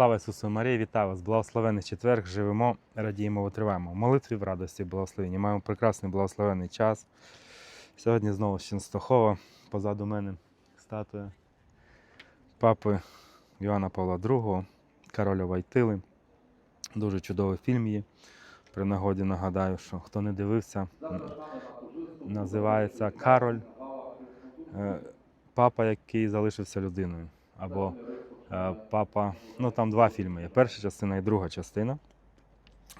Слава Ісусу Марії, вітаю вас! Благословений четверг, живемо, радіємо, витриваємо. Молитві в радості, благословенні. Маємо прекрасний благословений час. Сьогодні знову з Ченстохова. Позаду мене статуя папи Йоанна Павла II, Короля Вайтили. Дуже чудовий фільм є. При нагоді нагадаю, що хто не дивився, називається Кароль, е, папа, який залишився людиною. Або Папа, ну там два фільми є. Перша частина і друга частина.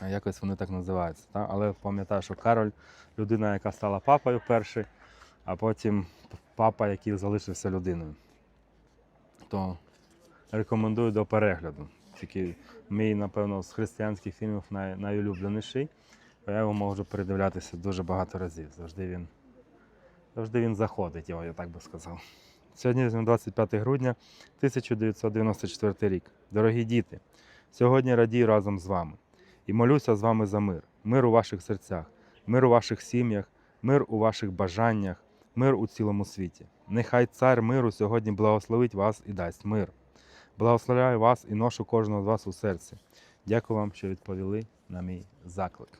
Е, Якось вони так називаються. Та? Але пам'ятаю, що Кароль людина, яка стала папою перший, а потім папа, який залишився людиною. То рекомендую до перегляду. Тільки мій, напевно, з християнських фільмів най, найулюбленіший. Я його можу передивлятися дуже багато разів. Завжди він, завжди він заходить, його, я так би сказав. Сьогодні 25 грудня 1994 рік. Дорогі діти, сьогодні радію разом з вами і молюся з вами за мир, мир у ваших серцях, мир у ваших сім'ях, мир у ваших бажаннях, мир у цілому світі. Нехай цар миру сьогодні благословить вас і дасть мир. Благословляю вас і ношу кожного з вас у серці. Дякую вам, що відповіли на мій заклик.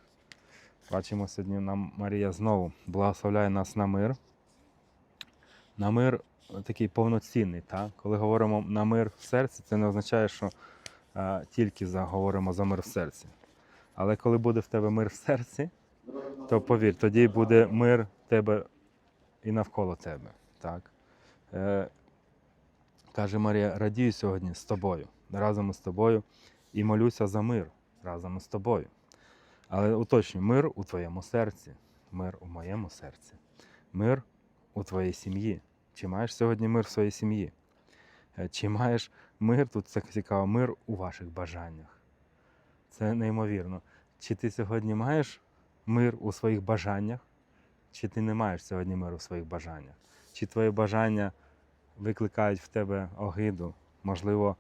Бачимо сьогодні нам Марія знову благословляє нас на мир. На мир такий повноцінний. Так? Коли говоримо на мир в серці, це не означає, що а, тільки за, говоримо за мир в серці. Але коли буде в тебе мир в серці, то повір, тоді буде мир в тебе і навколо тебе. Так? Е, каже Марія, радію сьогодні з тобою, разом із тобою, і молюся за мир разом із тобою. Але уточнюю, мир у твоєму серці, мир у моєму серці, мир у твоїй сім'ї. Чи маєш сьогодні мир в своїй сім'ї? Е, Чи маєш мир, тут це цікаво, мир у ваших бажаннях? Це неймовірно. Чи ти сьогодні маєш мир у своїх бажаннях, чи ти не маєш сьогодні миру в своїх бажаннях? Чи твої бажання викликають в тебе огиду, можливо,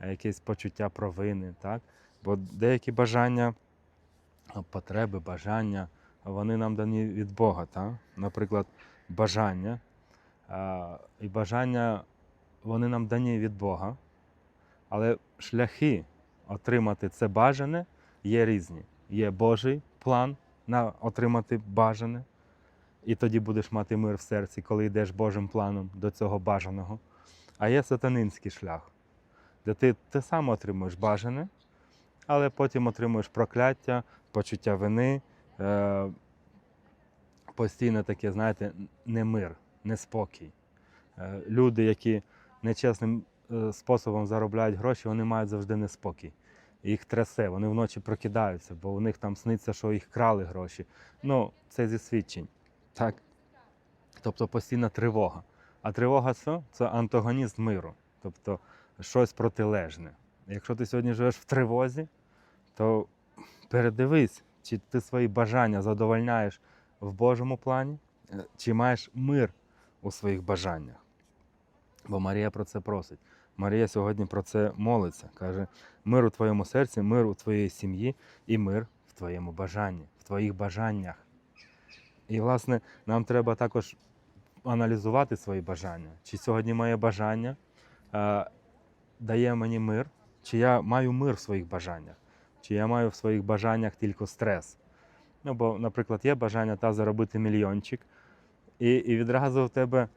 е, якесь почуття провини, так? Бо деякі бажання, потреби, бажання, вони нам дані від Бога. Так? Наприклад, бажання. І бажання вони нам дані від Бога, але шляхи отримати це бажане є різні. Є Божий план на отримати бажане, і тоді будеш мати мир в серці, коли йдеш Божим планом до цього бажаного. А є сатанинський шлях, де ти те саме отримуєш бажане, але потім отримуєш прокляття, почуття вини, е, постійно таке, знаєте, немир неспокій. Е, Люди, які нечесним е, способом заробляють гроші, вони мають завжди неспокій. Їх трясе, вони вночі прокидаються, бо у них там сниться, що їх крали гроші. Ну, це зі свідчень. Так? Тобто постійна тривога. А тривога це? Це антагоніст миру, тобто щось протилежне. Якщо ти сьогодні живеш в тривозі, то передивись, чи ти свої бажання задовольняєш в Божому плані, е, чи маєш мир у своїх бажаннях. Бо Марія про це просить. Марія сьогодні про це молиться. Каже: мир у твоєму серці, мир у твоїй сім'ї і мир в твоєму бажанні, в твоїх бажаннях. І, власне, нам треба також аналізувати свої бажання. Чи сьогодні моє бажання е, дає мені мир, чи я маю мир в своїх бажаннях, чи я маю в своїх бажаннях тільки стрес. Ну, бо, наприклад, є бажання та заробити мільйончик, і, і відразу в тебе.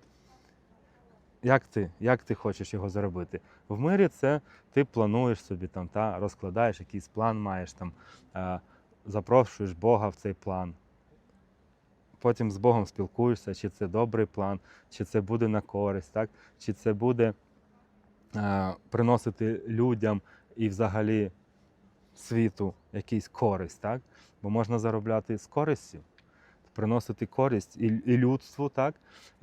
Як ти як ти хочеш його заробити? В мирі це ти плануєш собі там, та, розкладаєш якийсь план, маєш там, е, запрошуєш Бога в цей план. Потім з Богом спілкуєшся, чи це добрий план, чи це буде на користь, так? чи це буде е, приносити людям і взагалі світу якийсь користь. Так? Бо можна заробляти з користю, приносити користь і, і людству, так?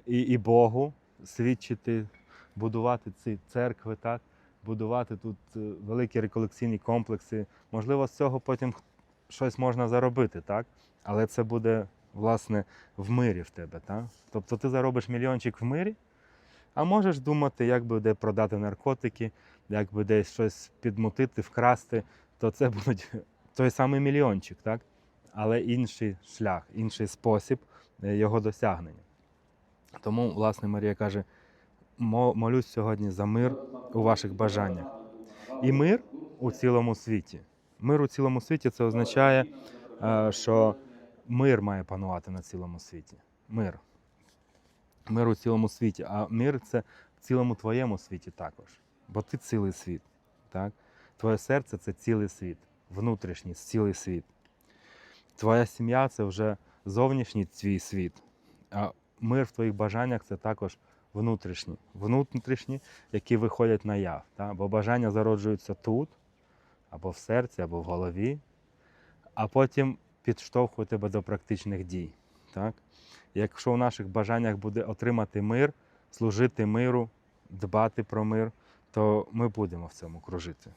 І, і Богу свідчити, будувати ці церкви, так? будувати тут е, великі реколекційні комплекси. Можливо, з цього потім щось можна заробити, так? але це буде власне в мирі в тебе. Так? Тобто ти заробиш мільйончик в мирі, а можеш думати, як би де продати наркотики, як би десь щось підмутити, вкрасти, то це буде той самий мільйончик, так? Але інший шлях, інший спосіб е, його досягнення. Тому, власне, Марія каже: молюсь сьогодні за мир у ваших бажаннях. І мир у цілому світі. Мир у цілому світі це означає, е, що мир має панувати на цілому світі. Мир. Мир у цілому світі. А мир це в цілому твоєму світі також. Бо ти цілий світ. Так? Твоє серце це цілий світ, внутрішній цілий світ. Твоя сім'я це вже зовнішній твій світ. А мир в твоїх бажаннях це також внутрішні. Внутрішні, які виходять на яв. Так? Бо бажання зароджуються тут, або в серці, або в голові, а потім підштовхують тебе до практичних дій. Так? Якщо в наших бажаннях буде отримати мир, служити миру, дбати про мир, то ми будемо в цьому кружити.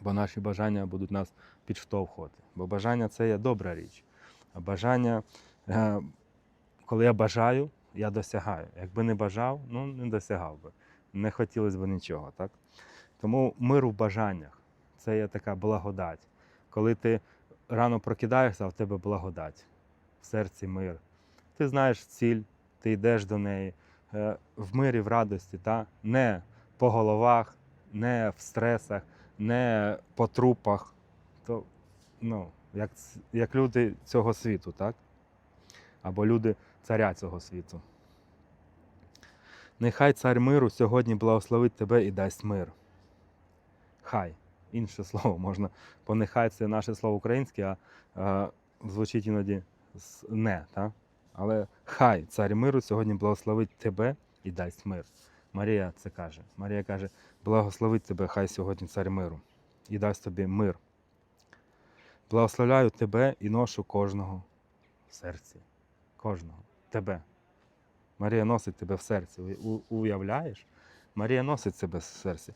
Бо наші бажання будуть нас підштовхувати. Бо бажання це є добра річ. А бажання, е, коли я бажаю, я досягаю. Якби не бажав, ну не досягав би. Не хотілося б нічого. Так? Тому мир у бажаннях це є така благодать. Коли ти рано прокидаєшся, в тебе благодать, в серці мир. Ти знаєш ціль, ти йдеш до неї е, в мирі, в радості, та? не по головах, не в стресах, не по трупах. Ну, як, як люди цього світу, так? Або люди царя цього світу. Нехай цар миру сьогодні благословить тебе і дасть мир. Хай. Інше слово можна. Бо нехай це наше слово українське, а е, звучить іноді не. Так? Але хай цар миру сьогодні благословить тебе і дасть мир. Марія це каже. Марія каже: благословить тебе, хай сьогодні цар миру і дасть тобі мир. Благословляю тебе і ношу кожного в серці. Кожного. Тебе. Марія носить тебе в серці. Уявляєш? Марія носить себе в серці.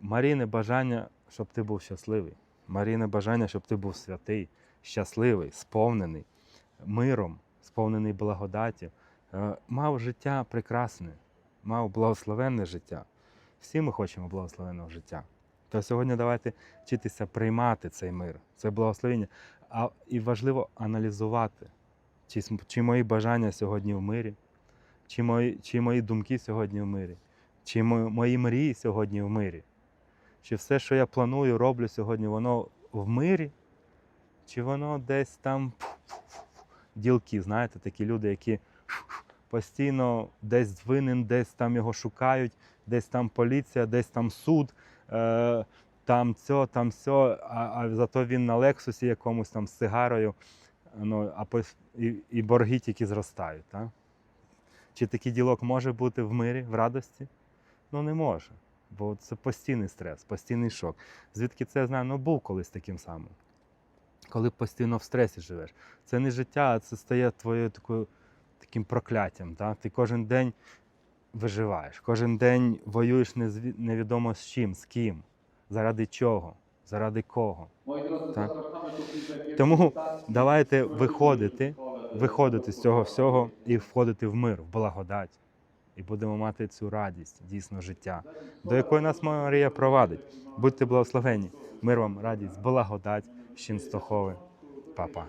Маріне бажання, щоб ти був щасливий. Маріне бажання, щоб ти був святий, щасливий, сповнений миром, сповнений благодаті, е, мав життя прекрасне, мав благословенне життя. Всі ми хочемо благословенного життя. То сьогодні давайте вчитися приймати цей мир, це благословення. А і важливо аналізувати, чи, чи мої бажання сьогодні в мирі, чи мої, чи мої думки сьогодні в мирі, чи мо- мої мрії сьогодні в мирі. Чи все, що я планую, роблю сьогодні, воно в мирі, чи воно десь там ділки, знаєте, такі люди, які постійно десь винен, десь там його шукають, десь там поліція, десь там суд, е, там цьо, там сьо, а, а зато він на Лексусі якомусь там з сигарою, ну, а пос- і, і борги тільки зростають. Так? Чи такий ділок може бути в мирі, в радості? Ну не може. Бо це постійний стрес, постійний шок. Звідки це я знаю? Ну був колись таким самим. Коли постійно в стресі живеш. Це не життя, а це стає твоєю такою, таким прокляттям. Так? Ти кожен день виживаєш, кожен день воюєш невідомо з чим, з ким, заради чого, заради кого. Так. Тому давайте виходити, виходити з цього всього і входити в мир, в благодать. І будемо мати цю радість, дійсно життя, до якої нас Марія провадить. Будьте благословені. Мир вам, радість, благодать, Щінстохове, папа.